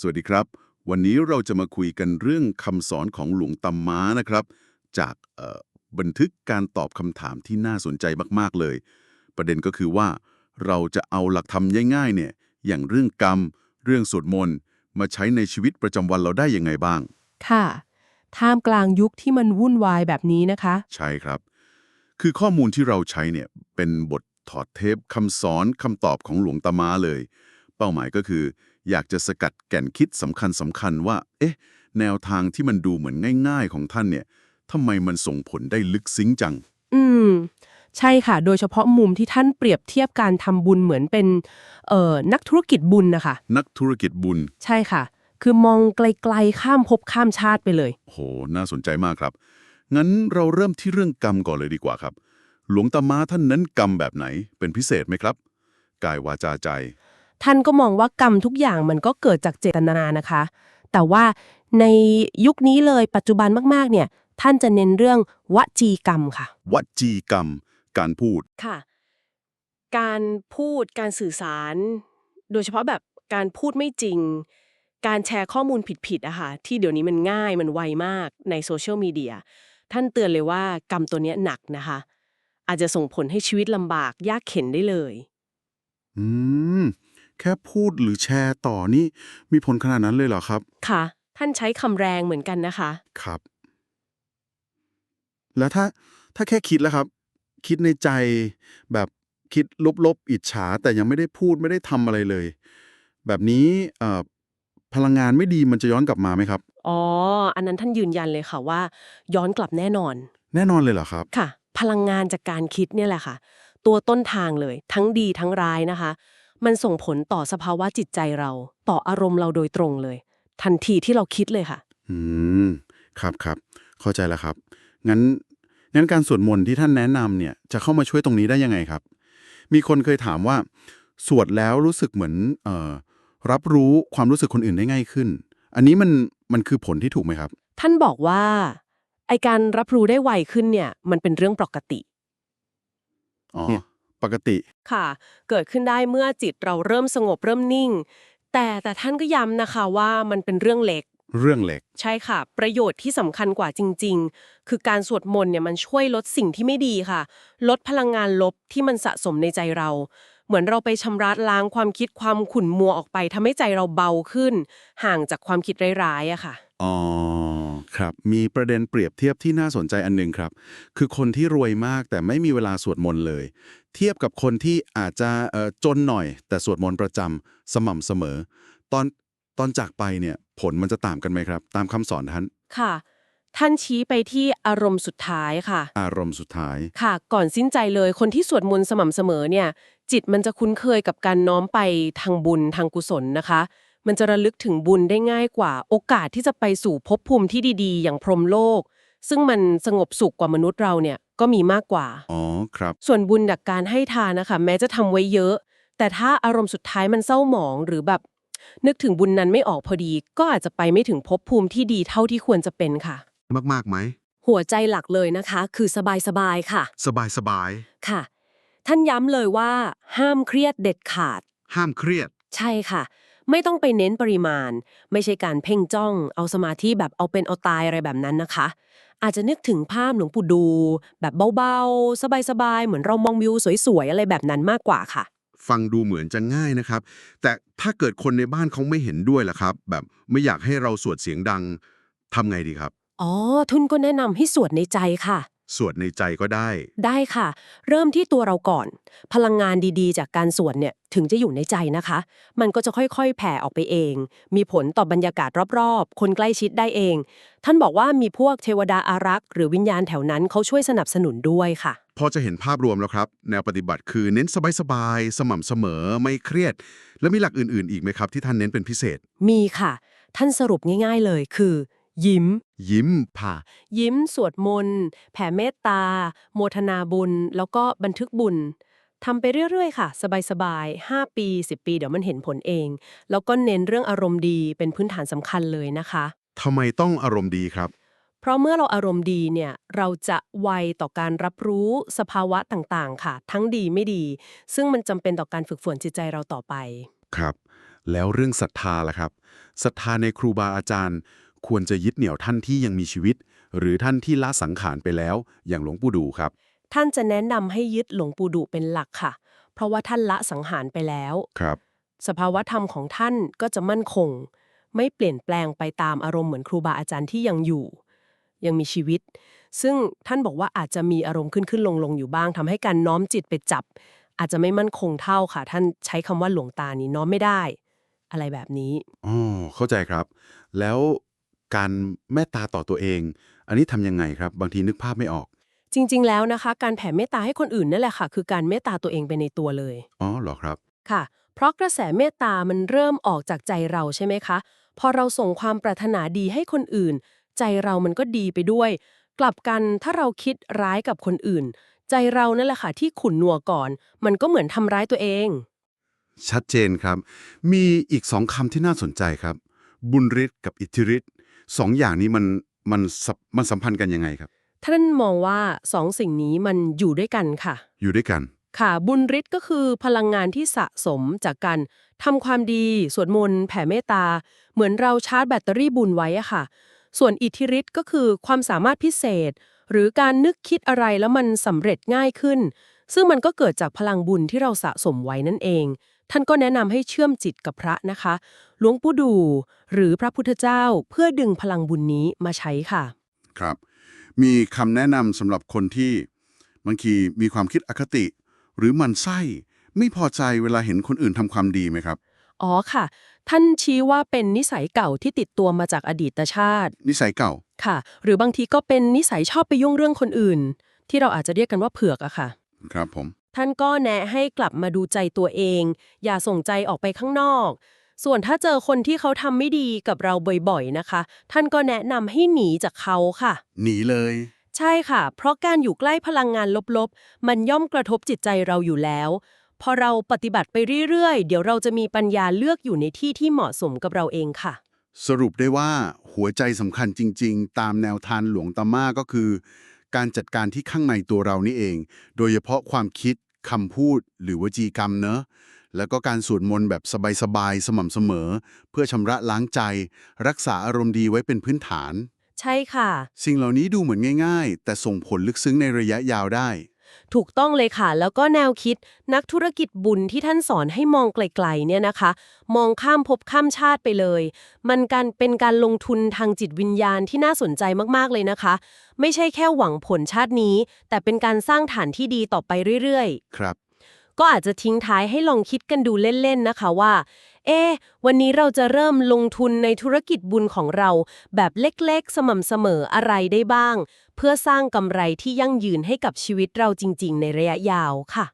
สวัสดีครับ วันนี้เราจะมาคุยกันเรื่องคำสอนของหลวงตำม้านะครับ จากเอ่อบันทึกการตอบคำถามที่น่าสนใจมากๆเลย ประเด็นก็คือว่าเราจะเอาหลักธรรมง่ายๆเนี่ยอย่างเรื่องกรรม เรื่องสวดมนต์มาใช้ในชีวิตประจำวันเราได้ยังไงบ้าง ค่ะ ท่ามกลางยุคที่มันวุ่นวายแบบนี้นะคะ ใช่ครับ คือข้อมูลที่เราใช้เนี่ยเป็นบทถอดเทปคำสอนคำตอบของหลวงตามาเลย เป้าหมายก็คือ อยากจะสกัดแก่นคิดสำคัญสำคัญว่า เอ๊ะ แนวทางที่มันดูเหมือนง่าย ๆ ของท่านเนี่ยทำไมมันส่งผลได้ลึกซึ้งจัง อืม ใช่ค่ะ โดยเฉพาะมุมที่ท่านเปรียบเทียบการทำบุญเหมือนเป็นเอ่อนักธุรกิจบุญนะคะ นักธุรกิจบุญ ใช่ค่ะ คือมองไกลๆข้ามภพข้ามชาติไปเลย โห น่าสนใจมากครับ งั้นเราเริ่มที่เรื่องกรรมก่อนเลยดีกว่าครับ หลวงตามาท่านนั้นกรรมแบบไหนเป็นพิเศษไหมครับ กายวาจาใจ ท่านก็มองว่ากรรมทุกอย่างมันก็เกิดจากเจตนานะคะ แต่ว่าในยุคนี้เลยปัจจุบันมากๆ เนี่ย ท่านจะเน้นเรื่องวจีกรรมค่ะ วจีกรรม การพูดค่ะ การพูดการสื่อสาร โดยเฉพาะแบบการพูดไม่จริง การแชร์ข้อมูลผิดๆอะค่ะที่เดี๋ยวนี้มันง่ายมันไวมากในโซเชียลมีเดียท่านเตือนเลยว่ากรรมตัวเนี้ยหนักนะคะ อาจจะส่งผลให้ชีวิตลำบากยากเข็นได้เลย อืม แค่พูดหรือแชร์ต่อนี่มีผลขนาดนั้นเลยเหรอครับ ค่ะ ท่านใช้คำแรงเหมือนกันนะคะ ครับ แล้วถ้าถ้าแค่คิดแล้วครับ คิดในใจแบบคิดลบๆ อิจฉา แต่ยังไม่ได้พูดไม่ได้ทำอะไรเลย แบบนี้เอ่อพลังงานไม่ดีมันจะย้อนกลับมาไหมครับ อ๋อ อันนั้นท่านยืนยันเลยค่ะว่า ย้อนกลับแน่นอน แน่นอนเลยเหรอครับ ค่ะ พลังงานจากการคิดเนี่ยแหละค่ะ ตัวต้นทางเลย ทั้งดีทั้งร้ายนะคะ มันส่งผลต่อสภาวะจิตใจเรา ต่ออารมณ์เราโดยตรงเลย ทันทีที่เราคิดเลยค่ะ อืม ครับครับ เข้าใจแล้วครับ งั้น งั้นการสวดมนต์ที่ท่านแนะนำเนี่ย จะเข้ามาช่วยตรงนี้ได้ยังไงครับ มีคนเคยถามว่า สวดแล้วรู้สึกเหมือน เอ่อ รับรู้ความรู้สึกคนอื่นได้ง่ายขึ้น อันนี้มัน มันคือผลที่ถูกไหมครับ ท่านบอกว่า ไอการรับรู้ได้ไวขึ้นเนี่ย มันเป็นเรื่องปกติ อ๋อ เนี่ย ปกติ ค่ะ เกิดขึ้นได้เมื่อจิตเราเริ่มสงบเริ่มนิ่ง แต่แต่ท่านก็ย้ำนะคะว่ามันเป็นเรื่องเล็ก เรื่องเล็ก ใช่ค่ะ ประโยชน์ที่สำคัญกว่าจริง ๆ คือการสวดมนต์เนี่ยมันช่วยลดสิ่งที่ไม่ดีค่ะ ลดพลังงานลบที่มันสะสมในใจเรา เหมือนเราไปชำระล้างความคิดความขุ่นมัวออกไปทำให้ใจเราเบาขึ้น ห่างจากความคิดร้ายๆอะค่ะ อ๋อครับ มีประเด็นเปรียบเทียบที่น่าสนใจอันหนึงครับ คือคนที่รวยมากแต่ไม่มีเวลาสวดมนต์เลย เทียบกับคนที่อาจจะเอ่อจนหน่อย แต่สวดมนต์ประจำสม่ำเสมอ ตอนตอนจากไปเนี่ยผลมันจะต่างกันไหมครับ ตามคำสอนท่านค่ะ ท่านชี้ไปที่อารมณ์สุดท้ายค่ะ อารมณ์สุดท้าย ค่ะ ก่อนสิ้นใจเลยคนที่สวดมนต์สม่ำเสมอเนี่ย จิตมันจะคุ้นเคยกับการน้อมไปทางบุญทางกุศลนะคะ มันจะระลึกถึงบุญได้ง่ายกว่า โอกาสที่จะไปสู่ภพภูมิที่ดีๆ อย่างพรหมโลก ซึ่งมันสงบสุขกว่ามนุษย์เราเนี่ยก็มีมากกว่า อ๋อครับ ส่วนบุญจากการให้ทานนะคะ แม้จะทำไว้เยอะ แต่ถ้าอารมณ์สุดท้ายมันเศร้าหมองหรือแบบ นึกถึงบุญนั้นไม่ออกพอดี ก็อาจจะไปไม่ถึงภพภูมิที่ดีเท่าที่ควรจะเป็นค่ะ มากๆไหม หัวใจหลักเลยนะคะ คือสบายๆค่ะ สบายสบายค่ะ ท่านย้ำเลยว่า ห้ามเครียดเด็ดขาดห้ามเครียด ใช่ค่ะ ไม่ต้องไปเน้นปริมาณ ไม่ใช่การเพ่งจ้อง เอาสมาธิแบบเอาเป็นเอาตายอะไรแบบนั้นนะคะ อาจจะนึกถึงภาพหลวงปู่ดู แบบเบาๆ สบายๆ เหมือนเรามองวิวสวยๆ อะไรแบบนั้นมากกว่าค่ะ ฟังดูเหมือนจะง่ายนะครับ แต่ถ้าเกิดคนในบ้านเขาไม่เห็นด้วยล่ะครับ แบบไม่อยากให้เราสวดเสียงดังทำไงดีครับ อ๋อ ทุนก็แนะนำให้สวดในใจค่ะ สวดในใจก็ได้ ได้ค่ะ เริ่มที่ตัวเราก่อน พลังงานดีๆ จากการสวดเนี่ยถึงจะอยู่ในใจนะคะ มันก็จะค่อยๆ แผ่ออกไปเอง มีผลต่อบรรยากาศรอบๆ คนใกล้ชิดได้เอง ท่านบอกว่ามีพวกเทวดาอารักษ์หรือวิญญาณแถวนั้นเขาช่วยสนับสนุนด้วยค่ะ พอจะเห็นภาพรวมแล้วครับ แนวปฏิบัติคือเน้นสบายๆ สม่ำเสมอไม่เครียด แล้วมีหลักอื่นๆ อีกไหมครับที่ท่านเน้นเป็นพิเศษ มีค่ะ ท่านสรุปง่ายๆเลยคือ ยิ้ม ยิ้มผ่า ยิ้มสวดมนต์แผ่เมตตา โมทนาบุญ แล้วก็บันทึกบุญทำไปเรื่อยๆ ค่ะ สบายๆ 5 ปี 10 ปี เดี๋ยวมันเห็นผลเอง แล้วก็เน้นเรื่องอารมณ์ดีเป็นพื้นฐานสำคัญเลยนะคะ ทำไมต้องอารมณ์ดีครับ เพราะเมื่อเราอารมณ์ดีเนี่ย เราจะไวต่อการรับรู้สภาวะต่างๆ ค่ะ ทั้งดีไม่ดี ซึ่งมันจำเป็นต่อการฝึกฝนจิตใจเราต่อไป ครับ แล้วเรื่องศรัทธาล่ะครับ ศรัทธาในครูบาอาจารย์ ควรจะยึดเหนี่ยวท่านที่ยังมีชีวิต หรือท่านที่ละสังขารไปแล้ว อย่างหลวงปู่ดูครับ ท่านจะแนะนำให้ยึดหลวงปู่ดุเป็นหลักค่ะ เพราะว่าท่านละสังหารไปแล้ว ครับ สภาวธรรมของท่านก็จะมั่นคง ไม่เปลี่ยนแปลงไปตามอารมณ์เหมือนครูบาอาจารย์ที่ยังอยู่ ยังมีชีวิต ซึ่งท่านบอกว่าอาจจะมีอารมณ์ขึ้นขึ้นลงลงอยู่บ้างทำให้การน้อมจิตไปจับ อาจจะไม่มั่นคงเท่าค่ะ ท่านใช้คำว่าหลวงตานี้น้อมไม่ได้ อะไรแบบนี้ อ๋อเข้าใจครับ แล้ว การเมตตาต่อตัวเอง อันนี้ทำยังไงครับ บางทีนึกภาพไม่ออก จริง ๆ แล้วนะคะ การแผ่เมตตาให้คนอื่นนั่นแหละค่ะ คือการเมตตาตัวเองไปในตัวเลย อ๋อเหรอครับ ค่ะ เพราะกระแสเมตตามันเริ่มออกจากใจเราใช่ไหมคะ พอเราส่งความปรารถนาดีให้คนอื่น ใจเรามันก็ดีไปด้วย กลับกันถ้าเราคิดร้ายกับคนอื่น ใจเรานั่นแหละค่ะที่ขุนนัวก่อน มันก็เหมือนทำร้ายตัวเอง ชัดเจนครับ มีอีกสองคำที่น่าสนใจครับ บุญฤทธิ์กับอิทธิฤทธิ์ สองอย่างนี้มันมันสัมมันสัมพันธ์กันยังไงครับ ท่านมองว่าสองสิ่งนี้มันอยู่ด้วยกันค่ะ อยู่ด้วยกัน ค่ะ บุญฤทธิ์ก็คือพลังงานที่สะสมจากการทำความดี สวดมนต์แผ่เมตตา เหมือนเราชาร์จแบตเตอรี่บุญไว้อะค่ะ ส่วนอิทธิฤทธิ์ก็คือความสามารถพิเศษ หรือการนึกคิดอะไรแล้วมันสำเร็จง่ายขึ้น ซึ่งมันก็เกิดจากพลังบุญที่เราสะสมไว้นั่นเอง ท่านก็แนะนำให้เชื่อมจิตกับพระนะคะ หลวงปู่ดูหรือพระพุทธเจ้าเพื่อดึงพลังบุญนี้มาใช้ค่ะ ครับ มีคำแนะนำสำหรับคนที่บางทีมีความคิดอคติ หรือหมันไส้ ไม่พอใจเวลาเห็นคนอื่นทำความดีไหมครับ อ๋อค่ะ ท่านชี้ว่าเป็นนิสัยเก่าที่ติดตัวมาจากอดีตชาติ นิสัยเก่า ค่ะ หรือบางทีก็เป็นนิสัยชอบไปยุ่งเรื่องคนอื่น ที่เราอาจจะเรียกกันว่าเผือกอะค่ะ ครับผม ท่านก็แนะให้กลับมาดูใจตัวเอง อย่าส่งใจออกไปข้างนอก ส่วนถ้าเจอคนที่เขาทำไม่ดีกับเราบ่อยๆนะคะ ท่านก็แนะนำให้หนีจากเขาค่ะ หนีเลย ใช่ค่ะ เพราะการอยู่ใกล้พลังงานลบๆ มันย่อมกระทบจิตใจเราอยู่แล้ว พอเราปฏิบัติไปเรื่อยๆ เดี๋ยวเราจะมีปัญญาเลือกอยู่ในที่ที่เหมาะสมกับเราเองค่ะ สรุปได้ว่าหัวใจสำคัญจริง ๆ ตามแนวทานหลวงตาม่าก็คือ การจัดการที่ข้างในตัวเรานี่เอง โดยเฉพาะความคิด คำพูดหรือวจีกรรมเนอะแล้วก็การสวดมนต์แบบสบายๆสม่ำเสมอ เพื่อชำระล้างใจ รักษาอารมณ์ดีไว้เป็นพื้นฐาน ใช่ค่ะ สิ่งเหล่านี้ดูเหมือนง่าย ๆ แต่ส่งผลลึกซึ้งในระยะยาวได้ ถูกต้องเลยค่ะ แล้วก็แนวคิดนักธุรกิจบุญที่ท่านสอนให้มองไกลๆเนี่ยนะคะ มองข้ามภพข้ามชาติไปเลย มันการเป็นการลงทุนทางจิตวิญญาณที่น่าสนใจมากๆเลยนะคะ ไม่ใช่แค่หวังผลชาตินี้ แต่เป็นการสร้างฐานที่ดีต่อไปเรื่อยๆ ครับ ก็อาจจะทิ้งท้ายให้ลองคิดกันดูเล่นๆนะคะว่า เอ๊ะวันนี้เราจะเริ่มลงทุนในธุรกิจบุญของเรา แบบเล็กๆ สม่ำเสมออะไรได้บ้าง เพื่อสร้างกำไรที่ยั่งยืนให้กับชีวิตเราจริง ๆ ในระยะยาวค่ะ